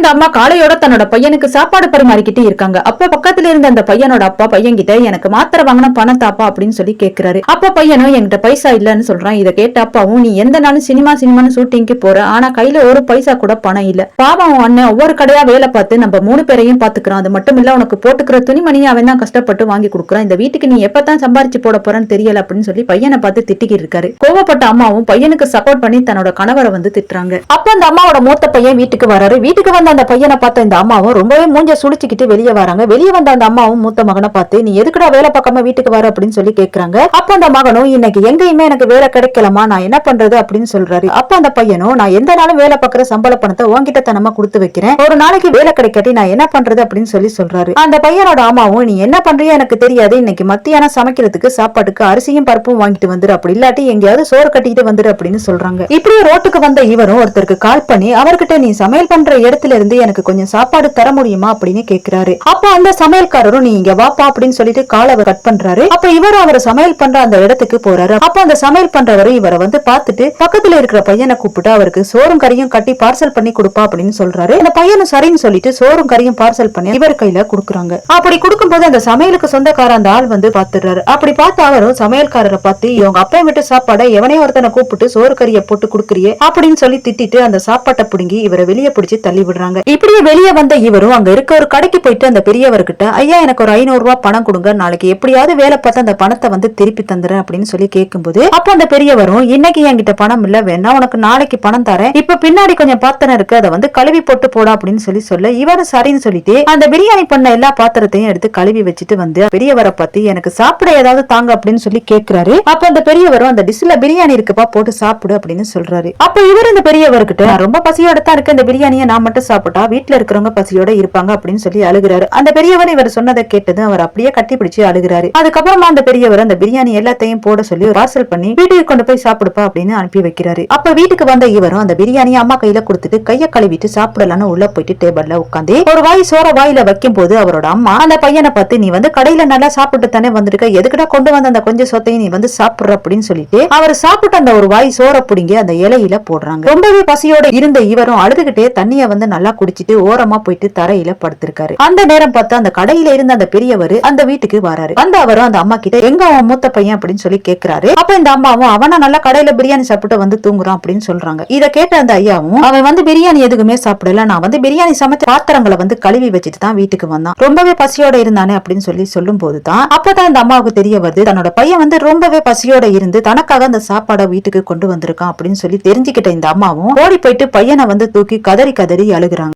இந்த அம்மா காலையோட தன்னோட பையனுக்கு சாப்பாடு பரிமாறிக்கிட்டு இருக்காங்க. அப்ப பக்கத்துல இருந்த அந்த பையனோட அப்பா பையன் கிட்ட எனக்கு மாத்திரை வாங்கின பணத்தாப்பா அப்படின்னு சொல்லி கேக்குறாரு. அப்ப பையனும் என்கிட்ட பைசா இல்லன்னு சொல்றான். இதை கேட்ட அப்பாவும் நீ எந்த நாளும் சினிமா சினிமான்னு ஷூட்டிங்க்கு போற. ஆனா கையில ஒரு பைசா கூட பணம் இல்ல. பாவம் அண்ணன் ஒவ்வொரு கடையா வேலை பார்த்து நம்ம மூணு பேரையும் பாத்துக்கிறான். அது மட்டும் இல்ல உனக்கு போட்டுக்கிற துணிமணியை அவன் தான் கஷ்டப்பட்டு வாங்கி கொடுக்குறான். இந்த வீட்டுக்கு நீ எப்பதான் சம்பாரிச்சு போட போறன்னு தெரியல அப்படின்னு சொல்லி பையனை பார்த்து திட்டிக்கிட்டு இருக்காரு. கோவப்பட்ட அம்மாவும் பையனுக்கு சப்போர்ட் பண்ணி தன்னோட கணவரை வந்து திட்டுறாங்க. அப்ப அந்த அம்மாவோட மூத்த பையன் வீட்டுக்கு வராரு. வீட்டுக்கு வந்த அந்த பையனை பார்த்த இந்த அம்மாவும் ரொம்பவே மூஞ்ச சுழிச்சுக்கிட்டு வெளியே வராங்க. வெளியே வந்த அந்த அம்மாவும் மூத்த மகனை பார்த்து நீ எதுக்குடா வேலை பார்க்காம வீட்டுக்கு வர? அப்படின்னு சொல்லி கேக்குறாங்க. அப்ப அந்த மகனும் இன்னைக்கு எங்கேயுமே எனக்கு வேலை கிடைக்கலமா நான் என்ன பண்றது? அப்படின்னு சொல்றாரு. அப்ப அந்த பையனும் நான் எந்த நாளும் வேலை பார்க்கற சம்பள பணத்தை உங்ககிட்ட தனமா கொடுத்து வைக்கிறேன். ஒரு நாளைக்கு வேலை கிடைக்காட்டி நான் என்ன பண்றது? அப்படின்னு சொல்லி சொல்றாரு. அந்த பையனோட அம்மாவும் நீ என்ன பண்றியோ எனக்கு தெரியாது. இன்னைக்கு மத்தியானம் சமைக்கிறதுக்கு சாப்பாட்டுக்கு அரிசியும் பருப்பும் வாங்கிட்டு வந்துரு. அப்படி இல்லாட்டி எங்கேயாவது சோறு கட்டிட்டு வந்துரு. அப்படின்னு சொல்றாங்க. இப்படியே ரோட்டுக்கு வந்த இவரும் ஒருத்தருக்கு கால் பண்ணி அவர்கிட்ட நீ சமையல் பண்ற இடத்துல இருந்து எனக்கு கொஞ்சம் சாப்பாடு தர முடியுமா அப்படின்னு கேக்குறாரு. அப்ப அந்த சமையல்காரரும் நீ இங்க வாப்பா அப்படின்னு சொல்லிட்டு கால் அவர் கட் பண்றாரு. அப்ப இவர் அவர் சமையல் பண்ற அந்த இடத்துக்கு போறாரு. அப்ப அந்த சமையல் பண்றவரு இவரை வந்து பாத்துட்டு பக்கத்துல இருக்கிற பையனை கூப்பிட்டு அவருக்கு சோறும் கறியும் கட்டி பார்சல் பண்ணி கொடுப்பா அப்படின்னு சொல்றாரு. அந்த பையனும் சரின்னு சொல்லிட்டு சோறும் கறியும் பார்சல் பண்ணி இவர் கையில கொடுக்குறாங்க. அப்படி கொடுக்கும்போது அந்த சமையலுக்கு சொந்தக்கார அந்த ஆள் வந்து பாத்துறாரு அப்படி பார்த்து அவரும் சமையல்காரரை பார்த்து இவங்க அப்பா விட்டு சாப்பாடை எவனையோ ஒருத்தனை கூப்பிட்டு சோறு கறியை போட்டு கொடுக்குறியே அப்படின்னு சொல்லி திட்டிட்டு அந்த சாப்பாட்டை பிடுங்கி இவரை வெளியே பிடிச்சி தள்ளி விடுறாங்க. இப்படியே வெளியே வந்த இவரும் அங்க இருக்க ஒரு கடைக்கு போயிட்டு அந்த பெரியவர்கிட்ட ஐயா எனக்கு ஒரு ஐநூறு ரூபாய் பணம் கொடுங்க. நாளைக்கு எப்படியாவது வேலை பார்த்து அந்த பணத்தை வந்து திருப்பி தந்துறேன் அப்படின்னு சொல்லி கேட்கும்போது அப்ப அந்த பெரியவரும் இன்னைக்கு என்கிட்ட பணம் இல்ல. வேணா உனக்கு நாளைக்கு பணம் தரேன். இப்ப பின்னாடி கொஞ்சம் பாத்திரம் இருக்கு. அதை வந்து கழுவி போட்டு போடா அப்படின்னு சொல்லி சொல்ல இவரும் சரின்னு சொல்லிட்டு அந்த பிரியாணி பண்ண எல்லா பாத்திரத்தையும் எடுத்து கழுவி வச்சுட்டு வந்து பெரியவரை பத்தி எனக்கு சாப்பிட ஏதாவது தாங்க அப்படின்னு சொல்லி கேட்கிறாரு. அப்ப அந்த பெரியவரும் அந்த டிஷ்ல பிரியாணி இருக்குப்பா போட்டு சாப்பிடு அப்படின்னு சொல்றாரு. அப்ப இவர் இந்த பெரியவர்கிட்ட ரொம்ப பசியோட தான் இருக்கு இந்த பிரியாணியை நான் மட்டும் சாப்பிட்டா வீட்டுல இருக்கிறவங்க பசியோட இருப்பாங்க அப்படின்னு சொல்லி அழுகுறாரு. அந்த பெரியவர் இவர் சொன்னதை கேட்டது அவர் அப்படியே கட்டி பிடிச்சு அழுகுறாரு. அதுக்கப்புறமா அந்த பெரியவர் அந்த பிரியாணி எல்லாத்தையும் போட சொல்லி பார்சல் பண்ணி வீட்டுக்கு கொண்டு போய் சாப்பிடுப்பா அப்படின்னு அனுப்பி வைக்கிறாரு. அப்ப வீட்டுக்கு வந்த இவரும் அந்த பிரியாணியை அம்மா கையில கொடுத்துட்டு கைய கழுவிட்டு சாப்பிடலான்னு உள்ள போயிட்டு டேபிள்ல உட்காந்து ஒரு வாய் சோற வாயில வைக்கும் போது அவரோட அம்மா அந்த பையனை பார்த்து நீ வந்து கடையில நல்லா சாப்பிட்டு தானே வந்திருக்க? எதுக்குடா கொண்டு வந்த அந்த கொஞ்சம் சொத்தையும் நீ வந்து சாப்பிடுற? அப்படின்னு சொல்லிட்டு அவர் சாப்பிட்டு அந்த ஒரு வாய் சோற பிடிங்கி அந்த இலையில போடுறாங்க. ரொம்பவே பசியோட இருந்த இவரும் அழுதுகிட்டே தண்ணிய வந்து நல்லா குடிச்சிட்டு ஓரமா போயிட்டு தரையில படுத்திருக்காரு. அந்த நேரம் பார்த்து அந்த கடையில இருந்த அந்த பெரியவர் அந்த வீட்டுக்கு வராரு. அந்த அவரும் அந்த அம்மா கிட்ட எங்க அவன் மூத்த பையன்? அப்படின்னு சொல்லி கேக்குறாரு. அப்ப இந்த அம்மாவும் அவனா நல்லா கடையில பிரியாணி சாப்பிட்டு வந்து தூங்குறான் அப்படின்னு சொல்றாங்க. இத கேட்ட அந்த ஐயாவும் அவன் வந்து பிரியாணி எதுக்குமே சாப்பிடல. நான் வந்து பிரியாணி சமைச்ச பாத்திரங்களை வந்து கழுவி வச்சுட்டு தான் வீட்டுக்கு வந்தான். ரொம்பவே பசியோட இருந்தானே அப்படின்னு சொல்லி சொல்லும் போதுதான் அப்பதான் இந்த அம்மாவுக்கு தெரிய வருது தன்னோட பையன் வந்து ரொம்பவே பசியோட இருந்து தனக்காக அந்த சாப்பாடை வீட்டுக்கு கொண்டு வந்திருக்கான் அப்படின்னு சொல்லி தெரிஞ்சுக்கிட்ட இந்த அம்மாவும் ஓடி போயிட்டு பையனை வந்து தூக்கி கதறி கதறி அழுகுறாங்க.